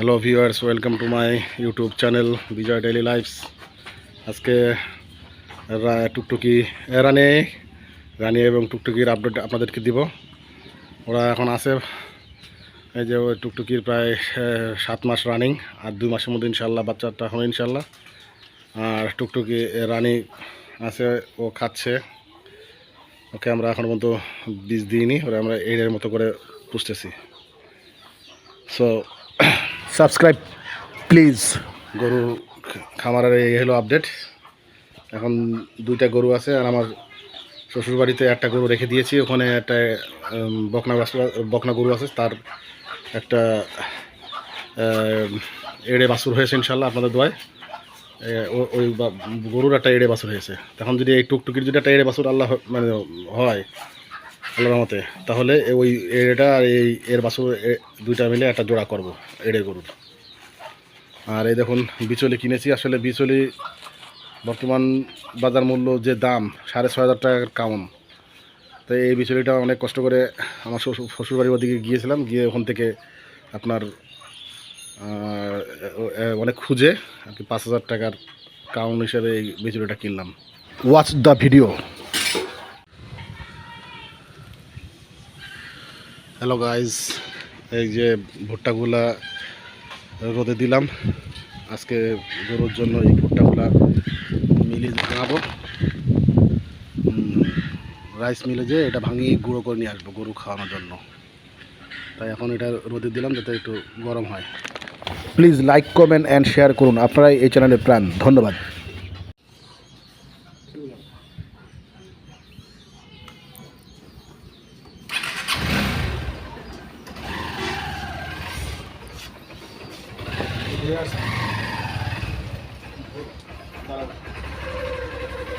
Hello viewers welcome to my YouTube channel Bijoy daily life's আজকে টুকটুকি রানী রানী এবং টুকটুকির update আপনাদেরকে দিব। ওরা এখন আছে, এই যে ওই টুকটুকির প্রায় সাত মাস রানিং আর দুই মাসের মধ্যে ইনশাল্লাহ বাচ্চাটা হবে ইনশাল্লাহ আর টুকটুকি রানী আছে, ও খাচ্ছে। ওকে আমরা এখন পর্যন্ত বীজ দিইনি, ওরা আমরা এর মতো করে পুষতেছি। So subscribe, please. গরু খামারের এই হলো আপডেট। এখন দুইটা গরু আছে আর আমার শ্বশুরবাড়িতে একটা গরু রেখে দিয়েছি। ওখানে একটা বকনা বকনা গরু আছে। তার একটা এড়ে বাছুর হয়েছে ইনশাল্লাহ আপনাদের দোয়ায়। ওই গরুর একটা এড়ে বাছুর হয়েছে। তখন যদি এই টুকটুকির যদি একটা এড়ে বাছুর আল্লাহ মানে হয় আল্লাহর মতে তাহলে ওই এড়েটা আর এই এর বাছুর দুইটা মিলে একটা জোড়া করব, এড়ে গরুর। আর এই দেখুন, বিচলি কিনেছি। আসলে বিচলি বর্তমান বাজার মূল্য যে দাম, সাড়ে ছয় হাজার টাকার কাউন তো এই বিচলিটা অনেক কষ্ট করে আমার শ্বশুর, শ্বশুরবাড়ির ওদিকে গিয়েছিলাম। গিয়ে ওখান থেকে আপনার অনেক খুঁজে আর কি পাঁচ হাজার টাকার কাউন হিসেবে এই বিচলিটা কিনলাম। Watch the video hello guys এই যে ভুট্টাগুলা রোদে দিলাম। আজকে গরুর জন্য এই ভুট্টাগুলা মিলে ভাঙাবো রাইস মিলে যে এটা ভাঙিয়ে গুঁড়ো করে নিয়ে আসব গরু খাওয়ানোর জন্য। তাই এখন এটা রোদে দিলাম যাতে একটু গরম হয়। Please like comment and share করুন। আপনারা এই চ্যানেলের প্রাণ। ধন্যবাদ।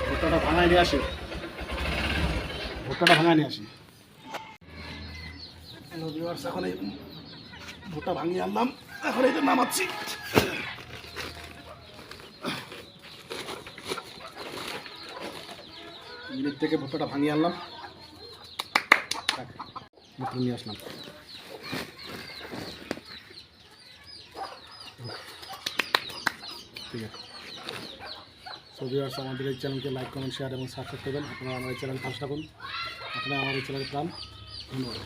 ভুট্টাটা ভাঙায় নিয়ে আসি। ভুট্টাটা নিয়ে আসি। এখন এই ভুট্টা ভাঙিয়ে আনলাম। এখন এই নামাচ্ছি। মিনিট থেকে ভুট্টাটা ভাঙিয়ে আনলাম। নিয়ে আসলাম। ঠিক আছে। সো ভিউয়ার্স আমাদের এই চ্যানেলকে লাইক কমেন্ট শেয়ার এবং সাবস্ক্রাইব করবেন। আপনারা আমার এই চ্যানেল পাশে থাকুন। আপনারা আমার এই চ্যানেলের প্রাণ ধন্যবাদ।